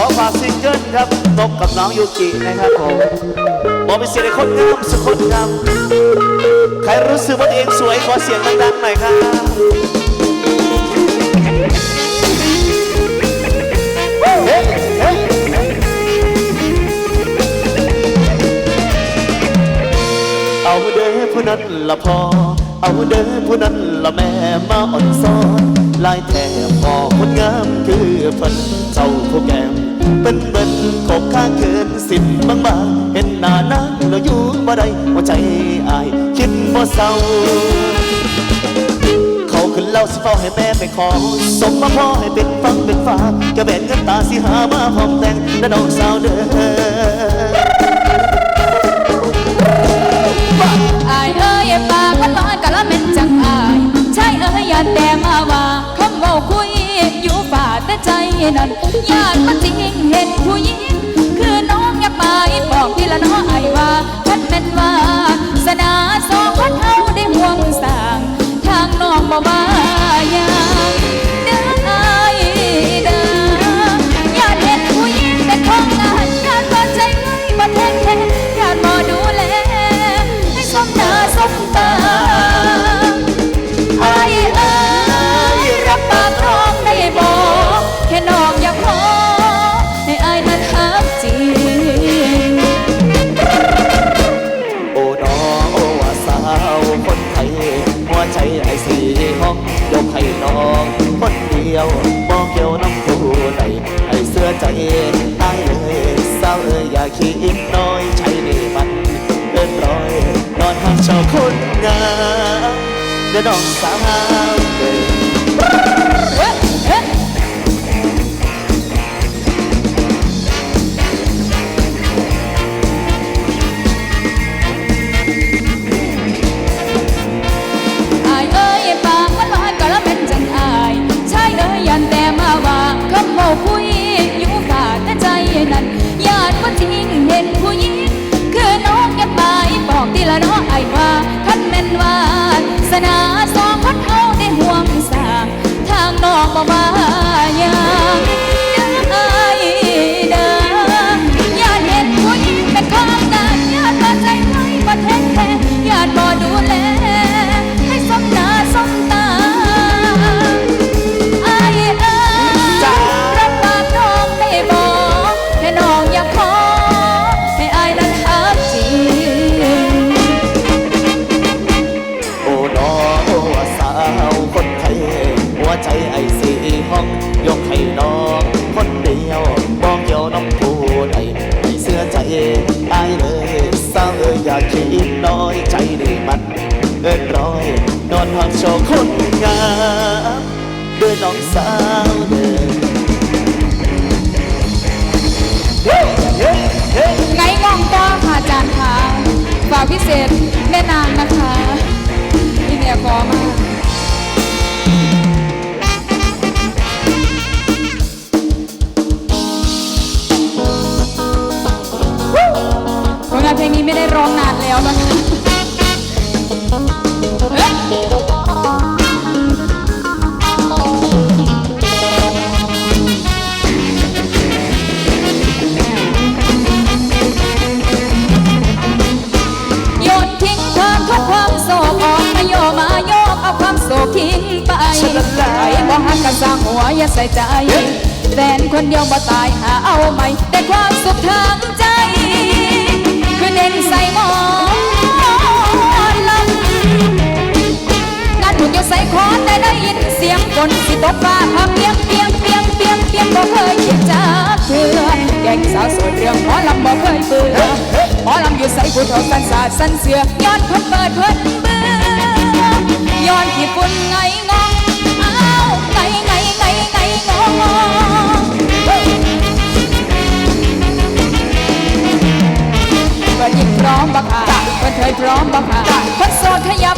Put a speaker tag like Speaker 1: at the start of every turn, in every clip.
Speaker 1: อฝากซิงเกิลครับตกกับน้องยูกินะครับผมบอกเป็นเสียงในคนงามสุดคนงามใครรู้สึกว่าตัวเองสวยขอเสียงดังๆหน่อยครับเฮ้เอาเด้อผู้นั้นละพอ เอาเด้อผู้นั้นละแม่มาอ่อนซ้อนลายแท่พอคนงามคือเพิ่นเจ้าผู้แก้ม เป็นเบิ่นขบข้าเกินสิบบางบางเห็นหน้านางเราอยู่บ่ได้หัวใจอายคิดบ่เศร้าเขาขึ้นเล่าสิเฝ้าให้แม่ไปขอสมมาพ่อให้เป็นฟังเป็นฟ้าแกแบนเงินตาสิหามาหอมแต่งและน้องสาวเด้อ
Speaker 2: อายเอ้ยปากมันลอยกะละเม็นจังอายใช่เอ้ยอย่าแต่มาว่าคำเว้าคุยอยู่ฝ่าแต่ใจนั้นญาติมันจ คนไทยหั
Speaker 1: วใจไอ้สีห้องยกให้น้องคนเดียวบอกเกี่ยวน้ำผู้ใดไอ้เสื้อใจตายเลยสาเอ้ยอย่าคิดน้อยใช่นี่มันเกินร้อยนอนหักเจ้าคนงามเดี๋ยวน้องสาวเอ้ย
Speaker 2: เกินร้อย นอนหัก
Speaker 1: โชว์คนงามด้วยน้องสาวเด้อเฮ้เฮ้เฮ้
Speaker 2: ไงงองต้อค่ะอาจารย์ค่ะฝากพิเศษแม่นางนะคะพี่เมียขอมาผลงานเพลงนี้ไม่ได้ร้องนานแล้วนะคะเฮ้ยโยน ทิ้งความทุกข์ความโศกมาโยมาโยกเอาความโศกทิ้งไปไอ้บ่หักกันสร้างหัวอย่าใส่ใจ แฟนคนเดียวบ่ตายหาเอาใหม่ แต่ความสุขทางใจ คือเน้นส ฝนสิตกฟ้าพาเปียงเปียงเปียงเปียงเปียงบ่เคยคิดจะเถื่อแกงสาวโสดเรื่องหมอลำบ่เคยเบื่อหมอลำอยู่ใส่ผู้เฒ่าสันสาดสันเสือย้อนคนเปิดเพิ่นเบื่อย้อนที่ฝุ่นไงงองอ้าวไงไงไงไงงองเปิดยิ่งพร้อมบักค่ะเปิดเผยพร้อมบักค่ะคนโสดขยับ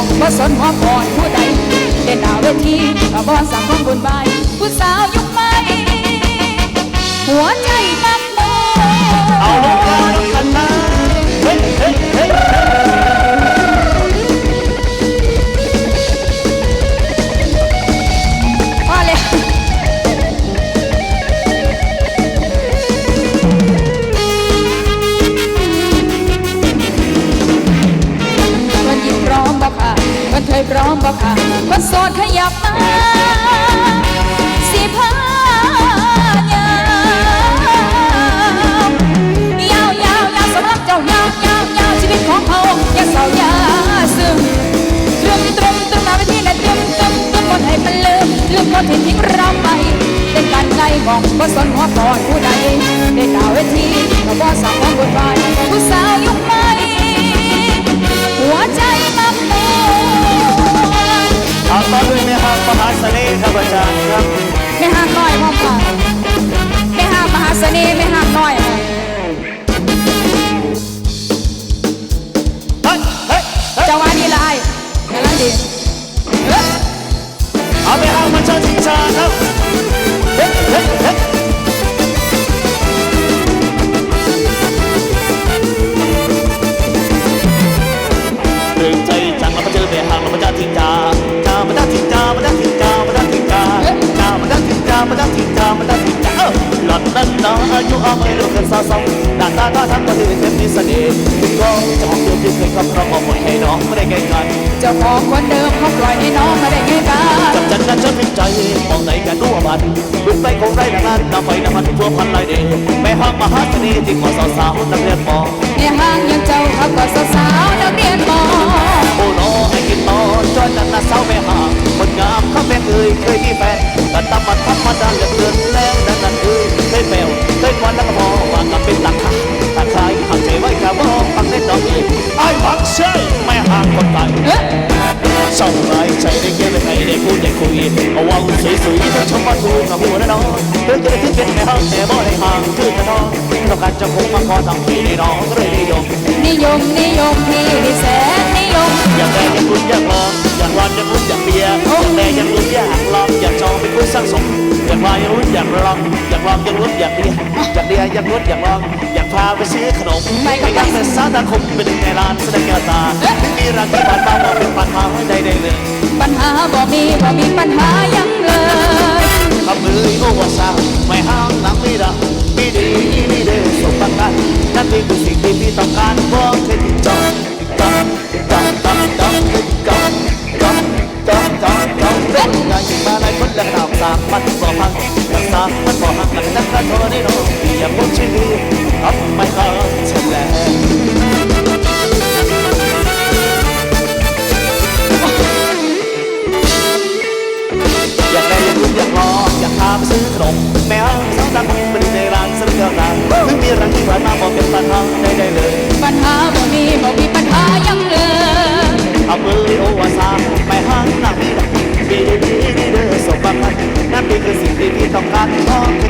Speaker 2: องบ่สนหัวปอนผู้ใดเด่นดาวเวทีกระบอนสักของบนใบผู้สาวยุคใหม่หัวใจมันโดเอ ต้นกันไงมองบ่สนหัวปอดผู้ใดได้ดาวเวทีก็บ่สาวของบทบาทผู้สาวยุคใหม่หัวใจมักมวน
Speaker 1: เอาต่อด้วยแม่ฮักมหาเสน่ห์ครับอาจารย์ครับ
Speaker 2: แม่ห้ามน้อยมอง
Speaker 1: ฟ้าแม่ห้ามมหาเสน่ห์ เสน่ห์ถึงก็จะมองดูที่เคยครอบครองเอาหมดให้น้องไม่ได้ไงกัน
Speaker 2: เจ้าของคนเดิมเขาปล่อยให้น้องไม่ได้ไงกัน
Speaker 1: จับจันกันจนถึงใจมองไหนกันรู้ว่ามันลุกไปคงได้นานน้ำไฟน้ำมันทั่วพันลายเดแม่ห้างมหาเสน่ห์ที่ขอสาวสาวนักเรียนมอ
Speaker 2: ในห้างยังเจ้าเขาก็สาว
Speaker 1: ห้างคนไทย
Speaker 2: เอ๊ะ
Speaker 1: สองไรใจได้เก็บไว้ให้ได้พูดได้คุยเอาวางสวยๆทั้งชมมาถูกกับหัวแน่นอนเธอจะได้ที่เป็นในห้องแต่บ่ได้ห่างคือจะนอนต้องการจะคงมาขอทำที่ได้น้องก็เลยนิยม
Speaker 2: นิยมนิยมพี่แสนนิยม
Speaker 1: อยากได้อยากรุ่นอยากลองอยากวัน อยากลายอยากรุ่นอยากลองอยากลองอยากรุ่นอยากเบียร์อยากเบียร์อยากรุ่นอยากลอง อยากพาไปซื้อขนมไม่อยากเป็นสาวตาคมเป็นหนึ่งในร้านแสดงแก้วตามีรักที่ผ่านมาว่าเป็นปัญหาใดใดเลย
Speaker 2: ปัญหาบ่มีบ่มีปัญหายังเลย
Speaker 1: ทำมือโอ้ว่าสาวไม่ห้ามหลังไม่ดังมีดีมีเดสมบัติกันนั่นเป็นสิ่งที่พี่ต้องการบอกเธอที่จองจองจองจ คนละดาวสามมันบ่พังรักษามันบ่หักกันนักกันโทษได้น้องอย่าพูดชื่อทำไม่เข้าเฉลยอยากได้ยากรู้อยากรออยากพาไปซื้อขนมแมวสาวตาคงเป็นในร้านซื้อเกลือกันถึงมีรังที่ผ่านมาบอกเป็นปัญหาใดๆเลย
Speaker 2: ปัญหาบ่มีบ่มีปัญหายังเลย
Speaker 1: เอามือโอวาซา คือสิ่งที่พี่ต้องการขอ